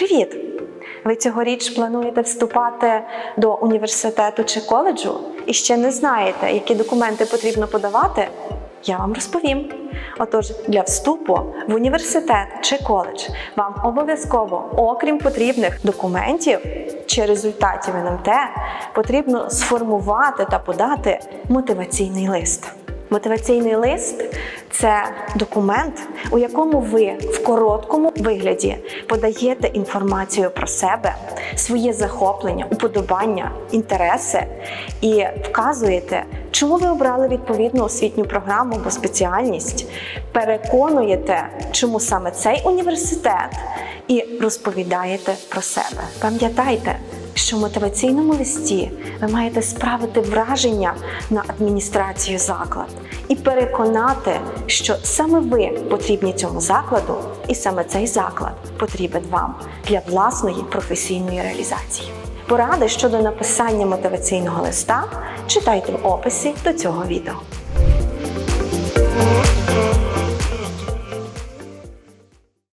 Привіт! Ви цьогоріч плануєте вступати до університету чи коледжу і ще не знаєте, які документи потрібно подавати? Я вам розповім. Отож, для вступу в університет чи коледж вам обов'язково, окрім потрібних документів чи результатів НМТ, потрібно сформувати та подати мотиваційний лист. Мотиваційний лист це документ, у якому ви в короткому вигляді подаєте інформацію про себе, своє захоплення, уподобання, інтереси і вказуєте, чому ви обрали відповідну освітню програму або спеціальність, переконуєте, чому саме цей університет, і розповідаєте про себе. Пам'ятайте, що в мотиваційному листі ви маєте справити враження на адміністрацію закладу і переконати, що саме ви потрібні цьому закладу, і саме цей заклад потрібен вам для власної професійної реалізації. Поради щодо написання мотиваційного листа читайте в описі до цього відео.